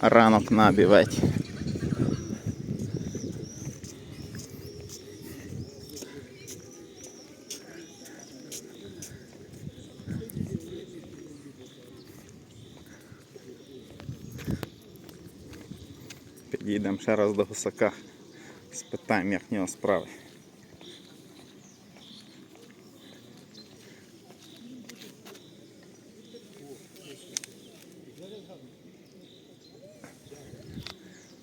Ранок на біветі. Підійдемо ще раз до гусака. Спитаємо, як в нього справи.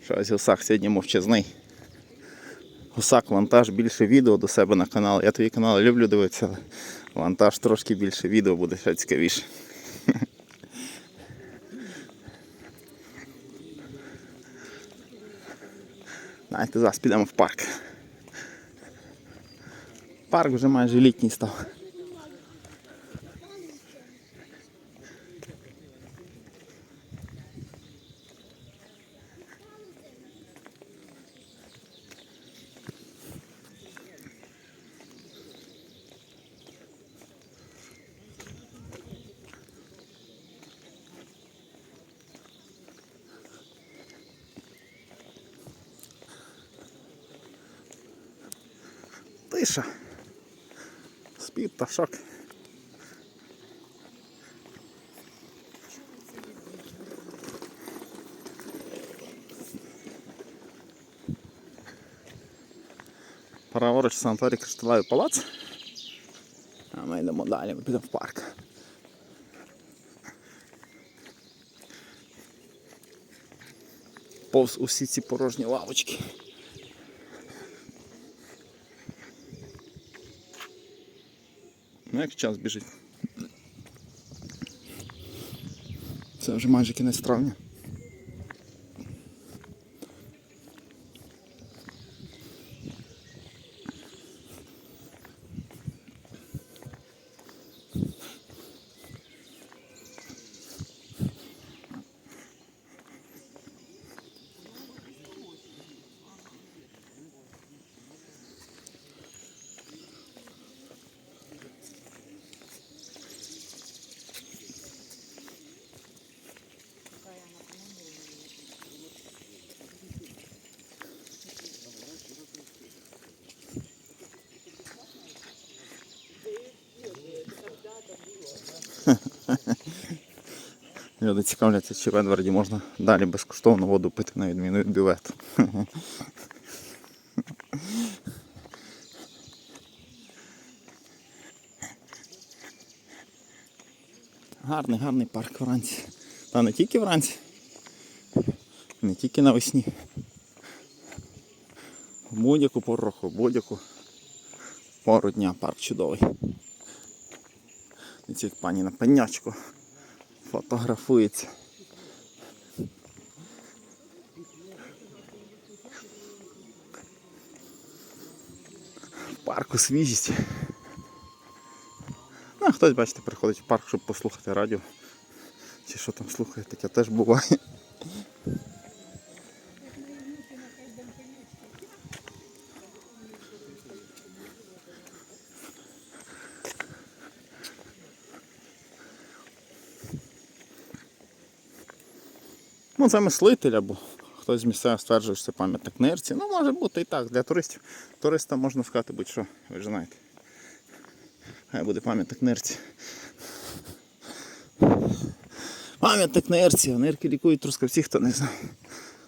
Щось гусак сьогодні мовчазний. Гусак вантаж більше відео до себе на канал. Я твої канали люблю дивитися, але вантаж трошки більше відео буде ще цікавіше. Знаєте, зараз підемо в парк. Парк вже майже літній став. Тиша. Спів пташок. Праворуч санаторій Кришталевий палац. А ми йдемо далі, ми підемо в парк. Повз усі ці порожні лавочки. Ну як час біжить. Це вже майже кінець травня. Люди цікавляться, чи в Едварді можна далі безкоштовно воду пити на відміну від бювету. Гарний, гарний парк вранці. Та не тільки вранці, не тільки навесні. Будь-яку пору року, будь-яку пору дня парк чудовий. Ці пані на пенячку фотографується. В парку свіжість. Ну, а хтось, бачите, приходить в парк, щоб послухати радіо. Чи що там слухає, таке теж буває. Ну, це мислитель або хтось з місцевих стверджує, що це пам'ятник нирці. Ну, може бути і так. Для туристів. Туристам можна сказати будь-що, ви ж знаєте. Хай буде пам'ятник нирці. Пам'ятник нирці, нирки лікують трускавці, хто не знає.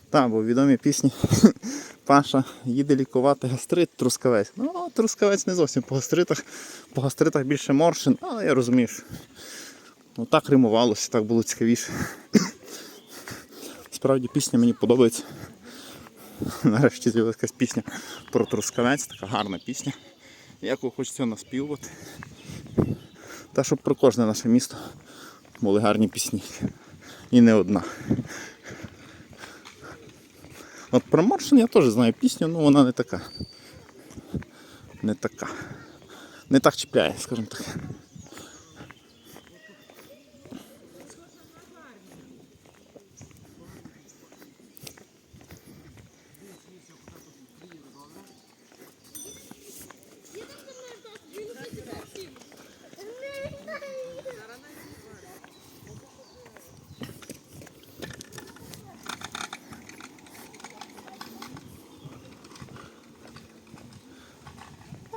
Так, бо відомі пісні Паша їде лікувати гастрит трускавець. Ну, трускавець не зовсім по гастритах. По гастритах більше моршин, але я розумію, що ну, так римувалося, так було цікавіше. Справді пісня мені подобається. Нарешті з'явилася якась пісня про трускавець, така гарна пісня, яку хочеться наспівувати. Та щоб про кожне наше місто були гарні пісні. І не одна. От про Моршин я теж знаю пісню, але вона не така. Не така. Не так чіпляє, скажімо так.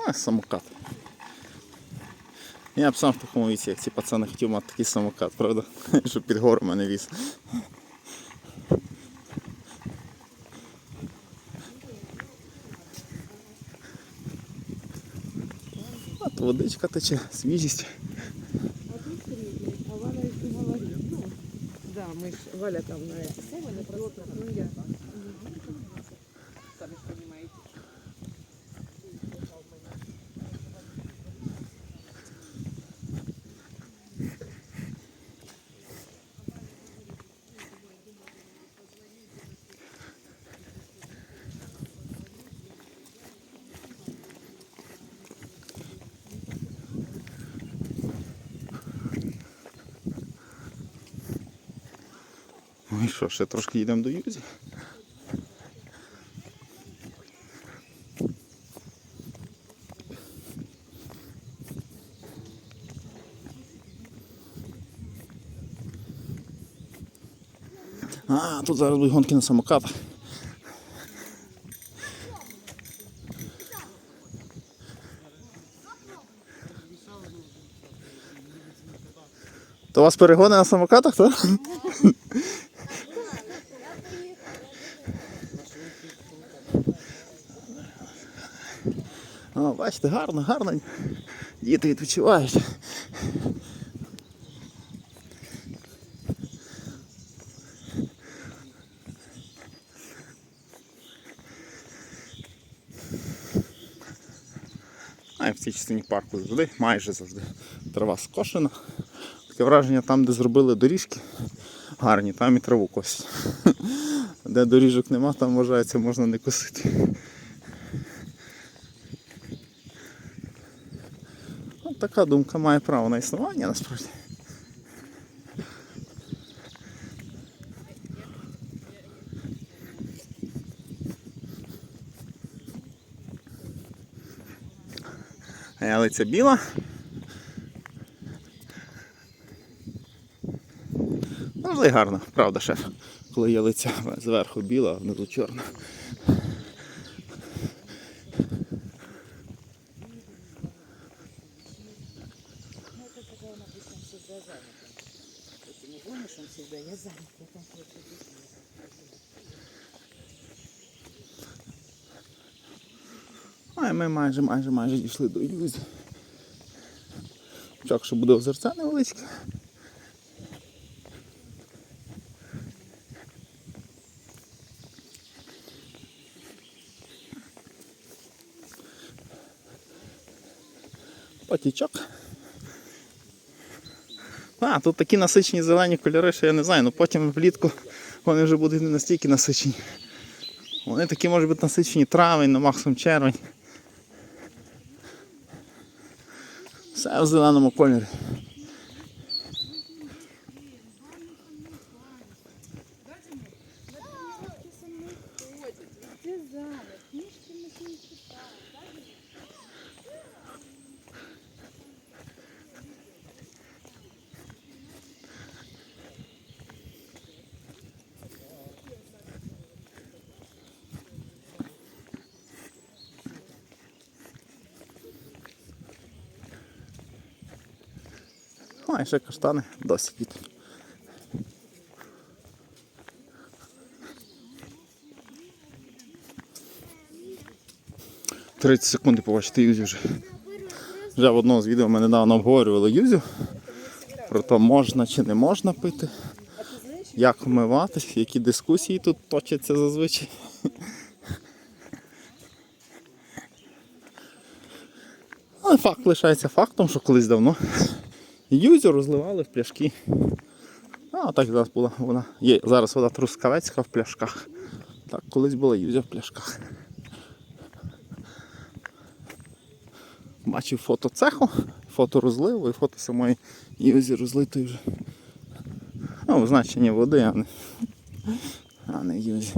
Самокат. Я б сам в такому віці, як ці пацани хотів мати такий самокат, правда? Щоб під гору мене віз. От водичка тече, свіжість. Ну, да, мы ж, Валя там на это. Валя просто, ну я. Ну і що, ще трошки йдемо до Юзі. А, тут зараз будуть гонки на самокатах. То у вас перегони на самокатах, так? О, бачите, гарно, гарно. Діти відпочивають. А в цій частині парку завжди, майже завжди. Трава скошена. Таке враження там, де зробили доріжки гарні, там і траву косять. Де доріжок нема, там вважається можна не косити. Така думка має право на існування насправді. А ялиця біла. Завжди гарно, правда, шеф. Коли ялиця зверху біла, а внизу чорна. Всегда, я занят, я там кое-что А ми майже, майже, майже дійшли до Юзі. Так що буде озерця невеличке. Потічок. А, тут такі насичені зелені кольори, що я не знаю, ну потім влітку вони вже будуть не настільки насичені. Вони такі можуть бути насичені травень, ну максимум червень. Все в зеленому кольорі. А, ще каштани досі квітнуть. Тридцять секунд і побачите Юзю вже. Вже в одному з відео ми недавно обговорювали Юзю. Про те, можна чи не можна пити, як вмиватись, які дискусії тут точаться зазвичай. Але факт лишається фактом, що колись давно Юзю розливали в пляшки. А так зараз була вона. Є зараз вода трускавецька в пляшках. Так, колись була юзя в пляшках. Бачив фото цеху, фото розливу і фото самої юзі розлитої вже. Ну, значення води, а не, а не юзі.